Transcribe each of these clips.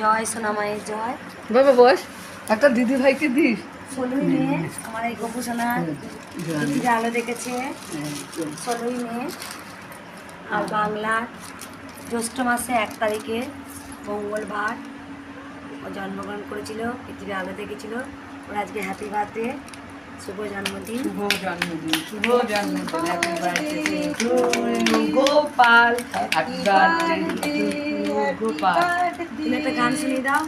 জয় সোনামায়ের জয়। বাবা বস। একটা দিদি ভাইকে দিস। ষোলোই মে আমার এই গপু সোনা পৃথিবীর আলো দেখেছে। ষোলোই মে আর বাংলার জ্যৈষ্ঠ মাসে এক তারিখে মঙ্গলবার ও জন্মগ্রহণ করেছিল পৃথিবীর আলো দেখেছিল। ওর আজকে হ্যাপি বার্থডে শুভ জন্মদিন। শুভ জন্মদিন শুভ জন্মদিন happy birthday Gopal. Happy birthday to Gopal তুমি একটা গান শুনিয়ে দাও।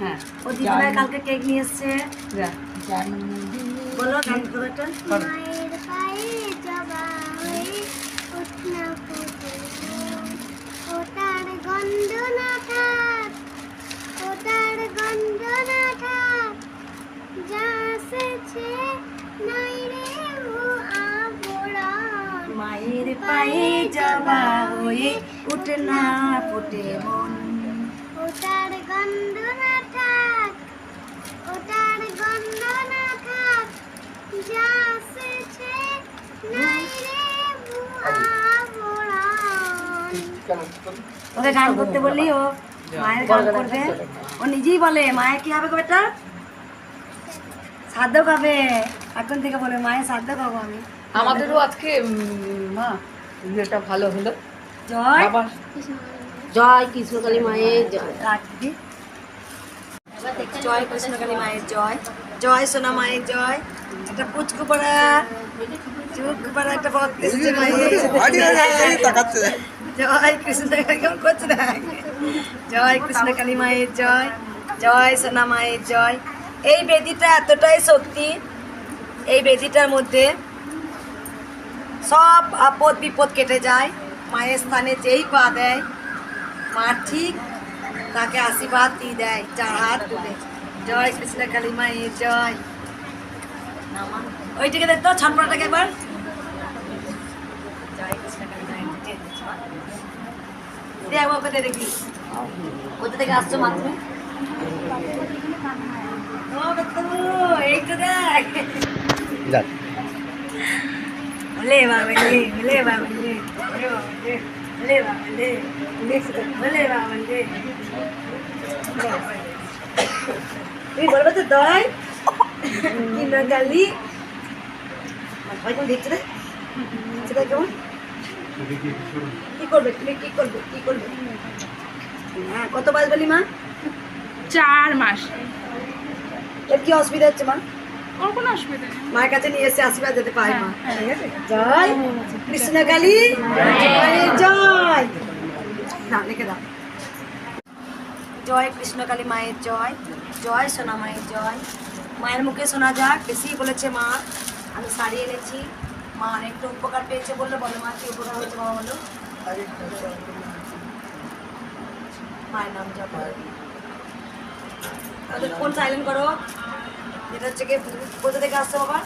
হ্যাঁ। ও দিদিভাই কালকে কেক নিয়ে এসছে। বলো গান করো একটা। মায়ের পায়ে জবা হয়ে ফুটে না ফুটে মন। ওটার গন্ধ না থাক ওটার গন্ধ না থাক যা নাই রে ওকে গান করতে বললি ও মায়ের গান করবে। ও নিজেই বলে মায়ের কি হবে বেটা? সাধ্য খাবে এখন থেকে বলে মায়ের সাধ্য খাব আমি। আমাদেরও আজকে মা ইয়েটা ভালো হলো। জয় জয় কৃষ্ণকালী মায়ের জয়। জয় কৃষ্ণকালী মায়ের জয়। জয় সোনা মায়ের জয়। একটা পুচকু পড়া চুপ পড়া একটা জয় কৃষ্ণকালী কেমন করছে না জয় কৃষ্ণকালী মায়ের জয় জয় সোনা মায়ের জয়। এই বেদিটা এতটাই শক্তি এই বেদিটার মধ্যে সব আপদ বিপদ কেটে যায়। মায়ের স্থানে যেই পা দেয়, মা ঠিক তাকে আশীর্বাদ দিয়ে দেয় চার হাত তুলে জয় কৃষ্ণ কালী মায়ের জয়। ওইটাকে দেখতো কালী মায়ের একবার দেখি। কোথা থেকে আসছো, মা তুমি? ও এই তো দেখ। তুই বলব তো দয় না গালি কোন রে কেমন কি করবে তুমি কি করবে কি করবে হ্যাঁ কত বাজ বলি মা চার মাস এর কি অসুবিধা হচ্ছে মা ওর কোনো অসুবিধা নেই। মায়ের কাছে নিয়ে এসে আশীর্বাদ যেতে পারে মা। ঠিক আছে? জয় কৃষ্ণ কালী জয় জয়। না লিখে দাও। জয় কৃষ্ণকালী মায়ের জয় জয় সোনা মায়ের জয়। মায়ের মুখে শোনা যাক বেশি বলেছে মা। আমি শাড়ি এনেছি। মা অনেকটা উপকার পেয়েছে বলল বলো মা কি উপকার হয়েছে বাবা বলো। মায়ের নাম জপ ফোন সাইলেন্ট করো। যেটা হচ্ছে কি কোথা থেকে আসছে বাবা?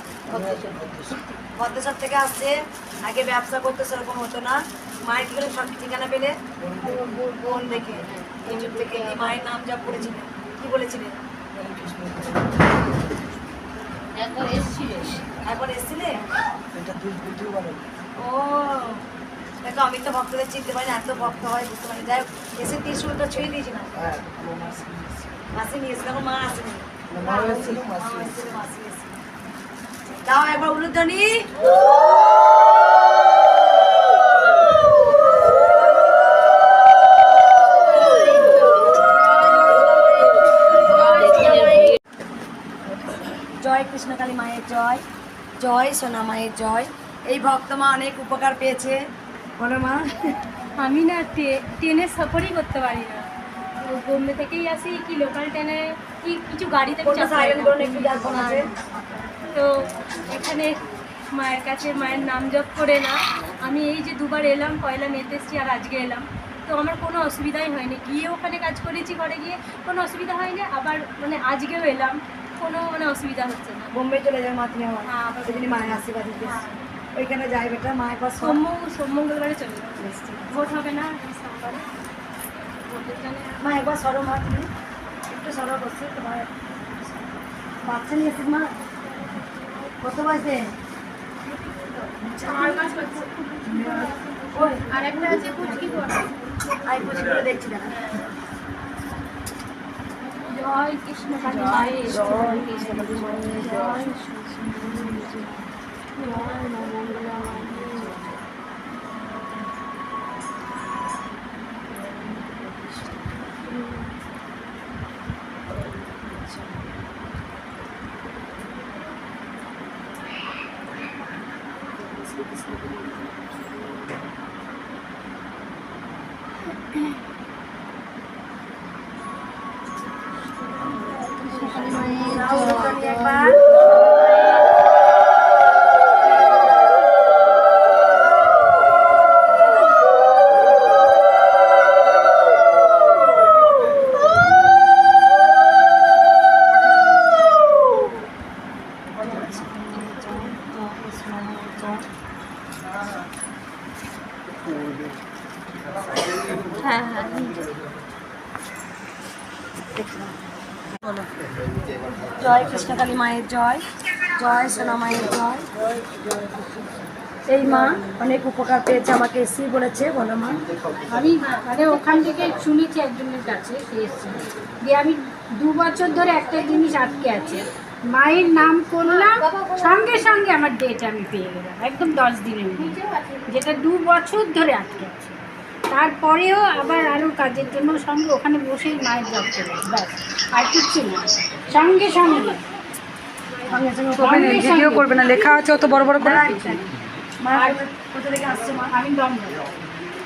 ভদ্রসর থেকে আসছে। আগে ব্যবসা করতে সেরকম হতো না। মায়ের কি করে সব ঠিকানা পেলে বোন দেখে ইউটিউব থেকে। মায়ের নাম যা পড়েছিলেন কি বলেছিলেন একবার এসেছিলে? ও দেখো আমি তো ভক্তদের চিনতে পারি না এত ভক্ত হয় বুঝতে পারি যাই হোক, এসে ত্রিশুলটা ছুঁয়ে দিয়েছি না মাসি নিয়ে এসে দেখো মা আসেনি। দাও একবার উলুধ্বনি জয় কৃষ্ণকালী মায়ের জয় জয় সোনা মায়ের জয়। এই ভক্ত মা অনেক উপকার পেয়েছে। বলো মা। আমি না ট্রে- ট্রেনের সফরই করতে পারি না। বোম্বে থেকেই আসি কি লোকাল ট্রেনে কি কিছু গাড়িতে তো এখানে মায়ের কাছে মায়ের নাম জপ করে না। আমি এই যে দুবার এলাম পয়লা মেতে এসেছি আর আজকে এলাম। তো আমার কোনো অসুবিধাই হয়নি। গিয়ে ওখানে কাজ করেছি ঘরে গিয়ে কোনো অসুবিধা হয়নি। আবার মানে আজকেও এলাম কোনো মানে অসুবিধা হচ্ছে না। বোম্বে চলে যাবে মা তুমি আমার হ্যাঁ, মায়ের আশীর্বাদ ওইখানে যাই বেটা মায়ের পাশ সোম সোম মঙ্গলবারে চলে যাব ভোট হবে না সোমবারে। মা একবার সরো মা তুমি। একটু সরো করছি তোমার কত বাজে আরেকটা আছে আই পুচকি করে জয় কৃষ্ণ জয় কৃষ্ণ জয় জয় কৃষ্ণকালী মায়ের জয় জয় সোনা মায়ের জয়। এই মা অনেক উপকার পেয়েছে আমাকে এসি বলেছে বলো মা। আমি মানে ওখান থেকে শুনেছি একজনের কাছে সে এসেছিল দিয়ে আমি দু বছর ধরে একটা জিনিস আটকে আছে। মায়ের নাম করলাম সঙ্গে সঙ্গে আমার ডেট আমি পেয়ে গেলাম একদম দশ দিনের মধ্যে। যেটা দু বছর ধরে আটকে আছে। তারপরেও আবার আরও কাজের জন্য সঙ্গে ওখানে বসেই মায়ের জব করে ব্যাস আর কিচ্ছু না। সঙ্গে সঙ্গে সঙ্গে ভিডিও করবে না লেখা আছে অত বড় বড় করে। কোথা থেকে আসছে আমি দমদম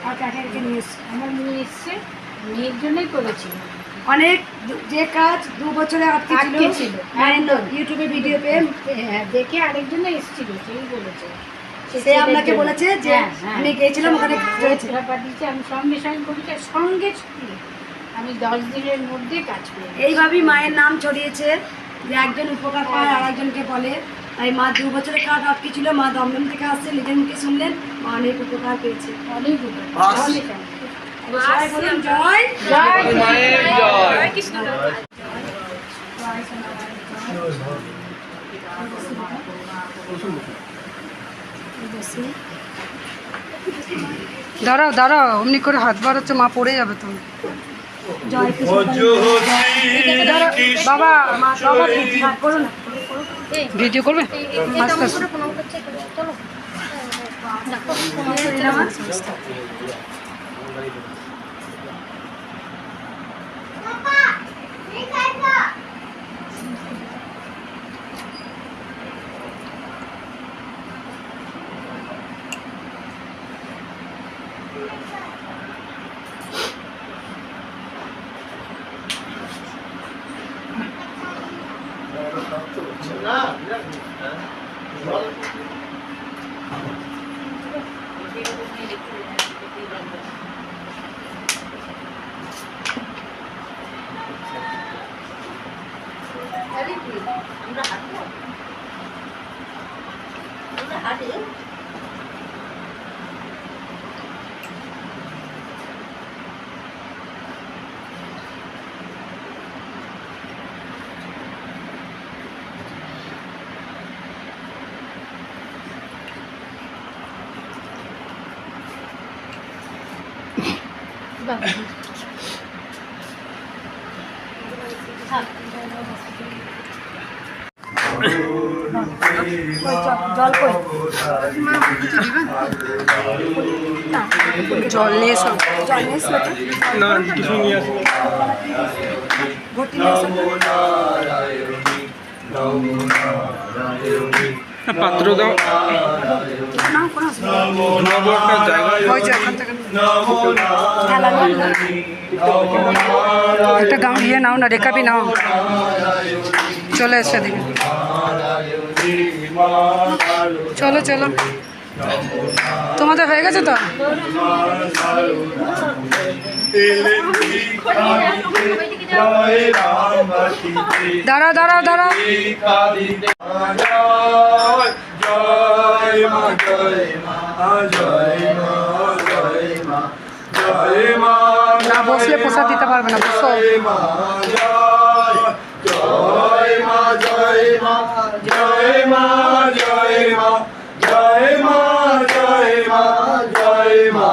আর কাকাকে নিয়ে এসছি। আমার মেয়ে এসছে। মেয়ের জন্যই করেছি। অনেক যে কাজ দু বছরে আটকে ছিল। ইউটিউবে ভিডিও পেয়ে। হ্যাঁ দেখে আরেকজন এসেছিল সেই বলেছে। সে আপনাকে বলেছে যে হ্যাঁ, হ্যাঁ। আমি গিয়েছিলাম ওখানে ছেলে আমি সঙ্গে সঙ্গে করেছি সঙ্গে আমি দশ দিনের মধ্যে কাজ গেছি। এইভাবেই মায়ের নাম ছড়িয়েছে। যে একজন উপকার পায় আর একজনকে বলে। তাই মা দু বছরের কাজ আটকে ছিল মা দমদম থেকে আসছে নিজের মুখে শুনলেন মা অনেক উপকার পেয়েছে। অনেক উপকার, অনেক অনেক। এবার সবাই বলুন জয়। জয় জয় কৃষ্ণ দাঁড়াও দাঁড়াও অমনি করে হাত বাড়াচ্ছে মা পড়ে যাবে তো। জয় কৃষ্ণ বাবা ভিডিও করবে Thank you. জল কই জল নিয়ে এসো জল নিয়ে না কিছু নিয়ে আসব ভর্তি নিয়ে পাত্র একটা গাউন ইয়ে নাও না রেখাবি নাও। চলে এসে দিকে চলো চলো। তোমাদের হয়ে গেছে তো? দাঁড়াও দাঁড়াও দাঁড়াও জয় জয় জয় মা জয় মা জয় মা বসলে দিতে পারবে না জয় মা জয় মা জয় মা জয় মা জয় মা জয় মা জয় মা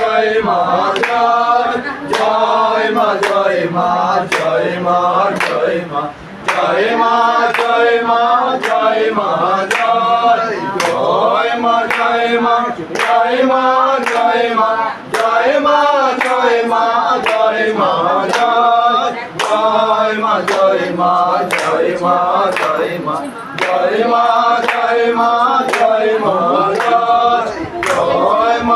জয় মা জয় জয় মা জয় মা জয় মা জয় মা জয় মা জয় মা জয় মা জয় জয় মা জয় মা জয় মা জয় মা জয় মা জয় মা জয় মা জয় জয় মা জয় মা জয় মা জয় মা জয় মা জয় মা জয় মা জয়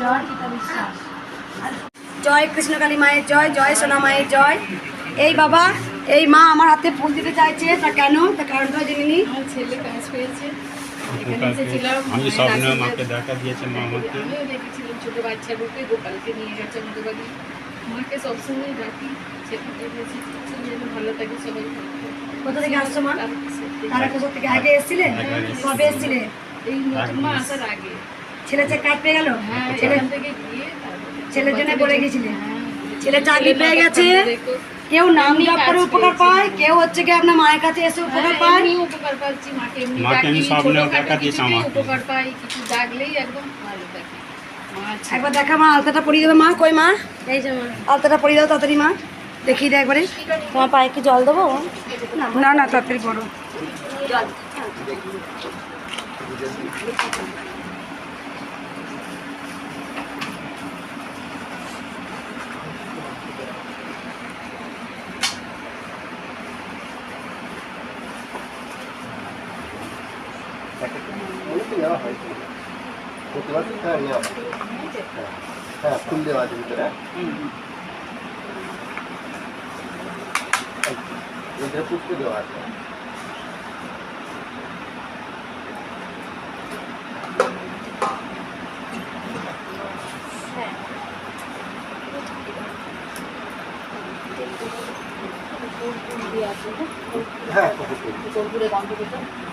জয় জয় কৃষ্ণকালী মায়ের জয় জয় সোনা মায়ের জয়। এই বাবা এই মা আমার হাতে ফুল দিতে চাইছে তা কেন? তা কারণটা জেনে নি। আমার ছেলে কাজ পেয়েছে এখানে এসেছিলাম। আমি মায়ের মাকে দেখা দিয়েছে মা আমাকে। ছোট বাচ্চা রূপে গোপালকে নিয়ে গেছে আমাদের বাড়ি মাকে সবসময় ডাকি বলছি ছেলে যেন ভালো থাকে সবাই কোথা থেকে আসছো মা? তারা কোথা থেকে? আগে এসেছিলেন আগে এসেছি। কবে এসেছিলেন এই নতুন মা আসার আগে। ছেলে পেয়ে গেল? হ্যাঁ ছেলে থেকে গিয়ে ছেলের জন্য বলে গেছিলেন হ্যাঁ, ছেলে চাকরি পেয়ে গেছে। কেউ নাম জপ করে উপকার পায়? কেউ হচ্ছে কি আপনার মায়ের কাছে এসে উপকার হ্যাঁ, পায়? উপকার পাচ্ছি মাকে এমনি ডাকি। উপকার পাই কিছু ডাকলেই একদম ভালো থাকে। একবার দেখা মা আলতাটা পরিয়ে দেবে মা। কই মা? এই যে মা। আলতাটা পরিয়ে দাও তাড়াতাড়ি মা। দেখিয়ে দেয় একবারে। তোমার পায়ে কি জল দেবো? না না তাড়াতাড়ি করো। হ্যাঁ ফুল দেওয়া আছে ভিতরে। এটা পুষ্প দেওয়া আছে। হ্যাঁ ঠিক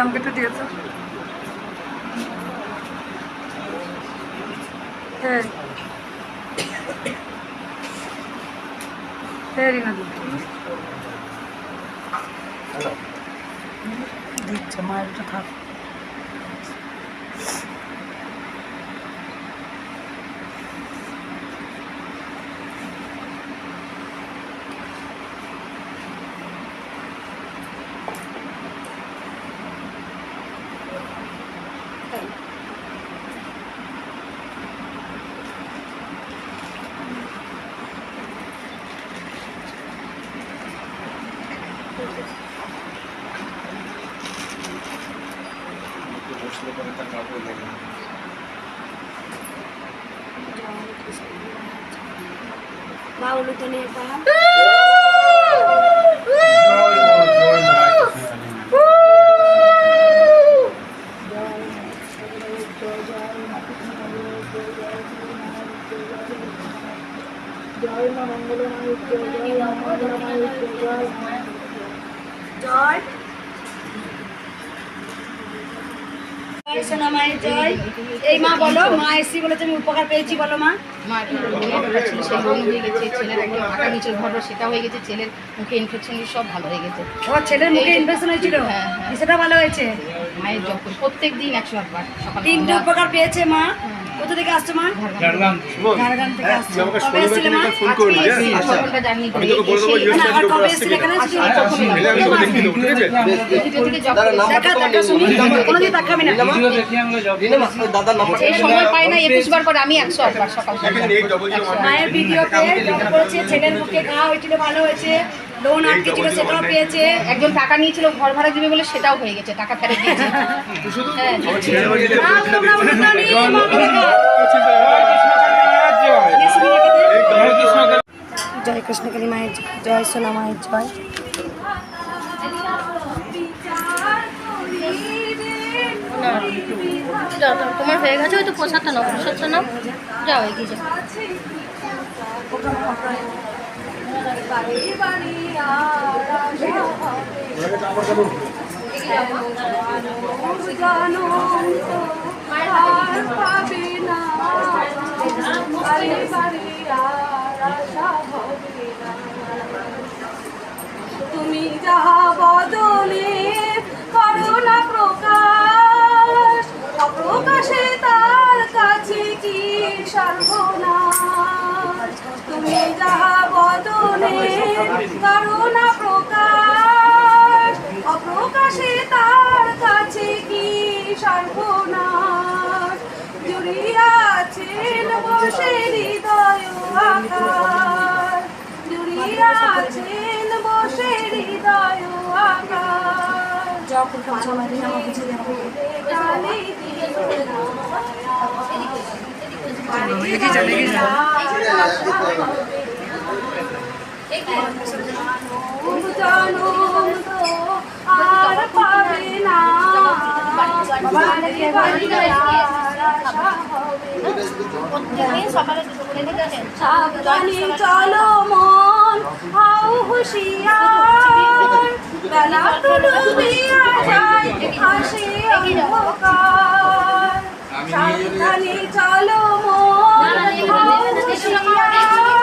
আমাকে একটু দিয়েছ হ্যাঁ হ্যাঁ রিনা দিদি দিচ্ছে মায়ের একটু থাক মা উলুতে নিয়ে পড়া জয় সোনা মায়ের জয়। এই মা বলো মা এসি বলেছে আমি উপকার পেয়েছি বলো মা। ছিল হয়ে গেছে ছেলের একদম নিচের সেটা হয়ে গেছে ছেলের মুখে ইনফেকশন সব ভালো হয়ে গেছে। ও ছেলের মুখে ইনফেকশন হয়েছিল? হ্যাঁ, হ্যাঁ। সেটা ভালো হয়েছে? মায়ের প্রত্যেক দিন একশো সকাল তিনটে উপকার পেয়েছে মা। কোথা থেকে আসছো মা ঝাড়গ্রাম থেকে আসছো কবে এসেছিলে মা আচ্ছা কবে এসেছিলে এখানে দেখা দেখা শুনি কোনোদিন তাকাবি না এই সময় পাই না একুশ বার করে আমি একশো আটবার সকাল মায়ের ভিডিওতে জব করেছে ছেলের মুখে ঘা হয়েছিল ভালো হয়েছে লোন আটকে ছিল সেটাও পেয়েছে একজন টাকা নিয়েছিল ঘর ভাড়া দিবে বলে সেটাও হয়ে গেছে টাকা ফেরত দিয়েছে হ্যাঁ। জয় কৃষ্ণকালী মায়ের জয়, সোনা মায়ের জয় তোমার হয়ে গেছে ওই তো প্রসাদটা নাও প্রসাদটা নাও যাও এগিয়ে যাও তুমি যাহা বদলে করুণা প্রকাশ অপ্রকাশে তার কাছে কি সর্বনাশ? তুমি যাহা বদলে করুণা প্রকাশ অপ্রকাশে তার কাছে কি সর্বনাশ? জুড়িয়াছেন বসে হৃদয় আকার জুড়িয়াছেন বসে হৃদয় আকার। যখন সময় আমার বুঝে যাবে এগিয়ে যান এগিয়ে যান জনম তো আর পাবে না সাবধানে চলো মন হাও হুশিয়ার বেলা তো ডুবিয়া যায় আসে অন্ধকার সাবধানে চলো মন হাও হুশিয়ার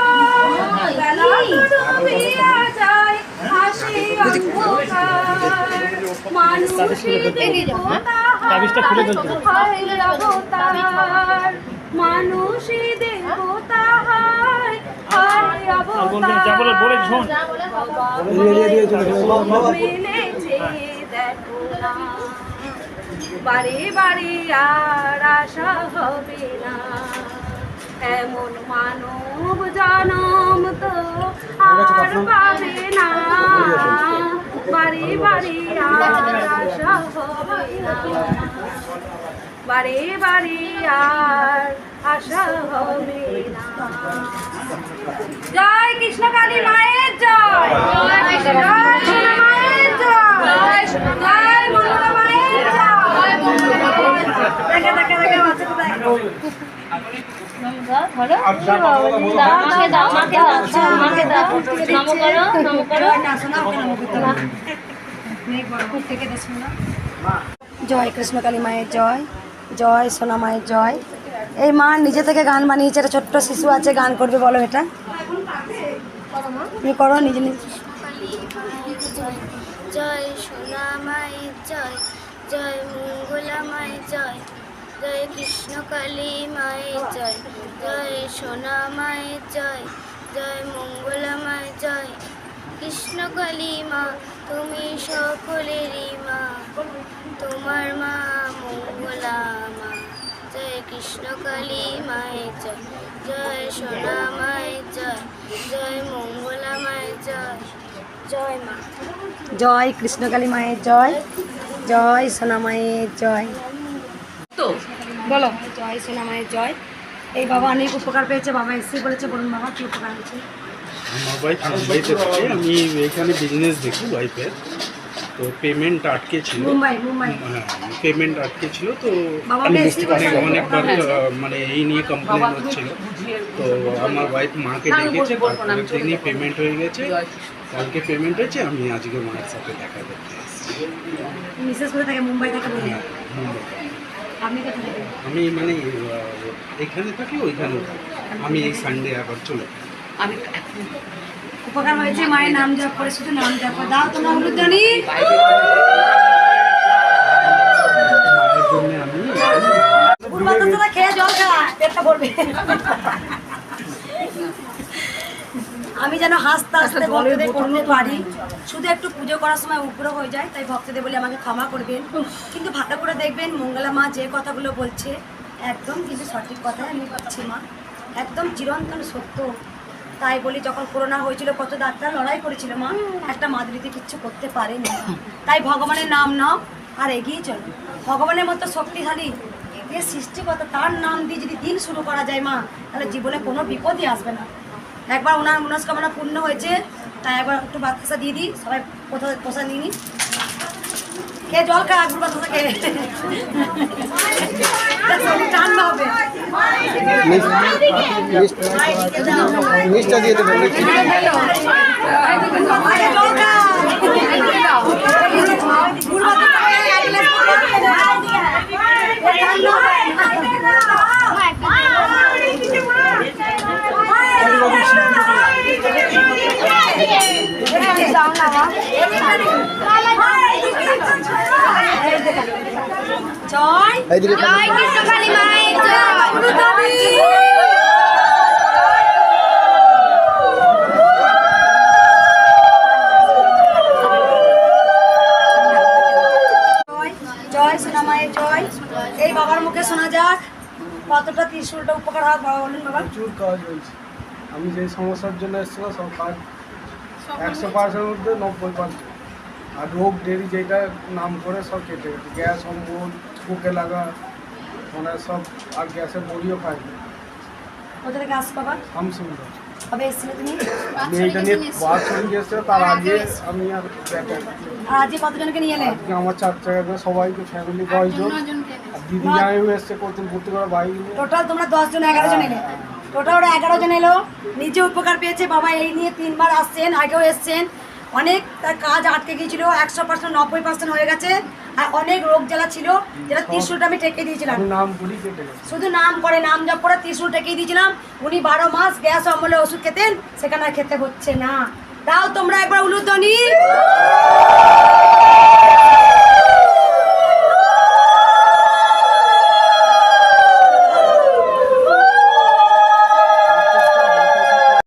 মানুষই দেবতা হয় হয় অবতার মেলেছে দেখো না বারে বারে আর আশা হবে না। এমন মানব জনম তো আর পাবে না আশা হবে না বারে বারে আর আশা হবে না জয় কৃষ্ণ কালী মায়ের জয় জয় মায়ের জয় মায়ের জয় দেখা দেখা দেখা দেখো মাকে দাও মাকে দাও মাকে দাও। নম করো নম করো। জয় কৃষ্ণকালী মায়ের জয় জয় সোনা মায়ের জয়। এই মা নিজে থেকে গান বানিয়েছে একটা ছোট্ট শিশু আছে গান করবে বলো এটা। তুমি করো নিজে নিজে। জয় সোনা মায়ের জয় জয় মঙ্গলা মায়ের জয়। জয় কৃষ্ণকালী মায়ের জয় জয় সোনা মায়ের জয় জয় মঙ্গলা মায়ের জয়। কৃষ্ণকালী মা, তুমি সকলেরই মা, তোমার মা মঙ্গলা মা। জয় কৃষ্ণকালী মায়ের জয় জয় সোনা মায়ের জয় জয় মঙ্গলা মায়ের জয়। জয় মা। জয় কৃষ্ণকালী মায়ের জয় জয় সোনা মায়ের জয়। বলো। জয় সোনা মায়ের জয়। এই বাবা অনেক উপকার পেয়েছে বাবা এসে বলেছে বলুন বাবা কি উপকার হয়েছে? আমার ওয়াইফ মুম্বাইতে থাকে আমি এখানে বিজনেস দেখি ওয়াইফের তো পেমেন্ট আটকে ছিল মুম্বাই মুম্বাই। হ্যাঁ পেমেন্ট আটকে ছিল তো অনেক বেশি অনেকবার মানে এই নিয়ে কমপ্লেন হচ্ছিল। তো আমার ওয়াইফ মাকে ডেকেছে দিনই পেমেন্ট হয়ে গেছে। কালকে পেমেন্ট হয়েছে আমি আজকে মায়ের সাথে দেখা করতে এসেছি। মিসেস করে থাকে? মুম্বাই থেকে বলে। হ্যাঁ, মুম্বাই। কোথায়? আমি মানে এখানে থাকি ওইখানে। আমি এই সানডে আবার চলে আমি উপকার হয়েছে মায়ের নাম জপ করে শুধু নাম জপ করে। দাও তোমরা উলুধ্বনি মায়ের জন্য আমি গুরু খেয়ে জল খা পেটটা ভরবে। আমি যেন হাসতে হাসতে ভক্তদের করতে পারি। শুধু একটু পুজো করার সময় উগ্র হয়ে যায় তাই ভক্তদের বলে আমাকে ক্ষমা করবেন। কিন্তু ভালো করে দেখবেন মঙ্গলা মা যে কথাগুলো বলছে একদম কিন্তু সঠিক কথা আমি পাচ্ছি মা। একদম চিরন্তন সত্য। তাই বলি যখন করোনা হয়েছিল কত ডাক্তার লড়াই করেছিল মা। একটা মাদুরিতে কিচ্ছু করতে পারেনি। তাই ভগবানের নাম নাও আর এগিয়ে চলো। ভগবানের মতো শক্তিশালী যে সৃষ্টিকর্তা তার নাম দিয়ে যদি দিন শুরু করা যায় মা তাহলে জীবনে কোনো বিপদই আসবে না। একবার ওনার মনস্কামনা পূর্ণ হয়েছে তাই একবার একটু বাতাসা দিয়ে দিই সবাই কোথাও পোষা নিয়ে নিই। কে জল খা আগুর বাতাসা খেয়ে? ঠান্ডা হবে। মিষ্টা দিয়ে দেবেন জল খা। ঠান্ডা জয় জয় জয় এই বাবার মুখে শোনা যাক কতটা উপকার হয়, বাবা, বলুন বাবা। প্রচুর কাজ আমি যে সমস্যার জন্য এসেছিলাম, সব কাজ একশো পার্সেন্টের মধ্যে নব্বই পার্সেন্ট। আর রোগ দেরি যেটা নাম করে সব কেটে গেছে। গ্যাস অম্বল বুকে লাগা মানে সব আর গ্যাসের বড়িও খায় কোথা থেকে আসছো বাবা? সামসুন্দর কবে এসেছিলে তুমি? আমি এইটা নিয়ে বাস চলে গেছে তার আগে আমি আর আজকে কতজনকে নিয়ে এলে? আজকে আমার চার চাকা করে সবাইকে ফ্যামিলি দিদি জামাইও এসছে টোটাল তোমরা দশ জন এগারো জন এলে। টোটাল ওরা এগারো জন এলো। নিজে উপকার পেয়েছে। বাবা এই নিয়ে তিনবার আসছেন আগেও এসছেন। অনেক তার কাজ আটকে গিয়েছিল একশো পার্সেন্ট নব্বই পার্সেন্ট হয়ে গেছে। আর অনেক রোগ জ্বালা ছিল যেটা ত্রিশুলটা আমি টেকে দিয়েছিলাম। শুধু নাম করে নাম জপ করে ত্রিশুল টেকে দিয়েছিলাম। উনি বারো মাস গ্যাস অম্বলে ওষুধ খেতেন সেখানে খেতে হচ্ছে না। তাও তোমরা একবার উলুধ্বনি।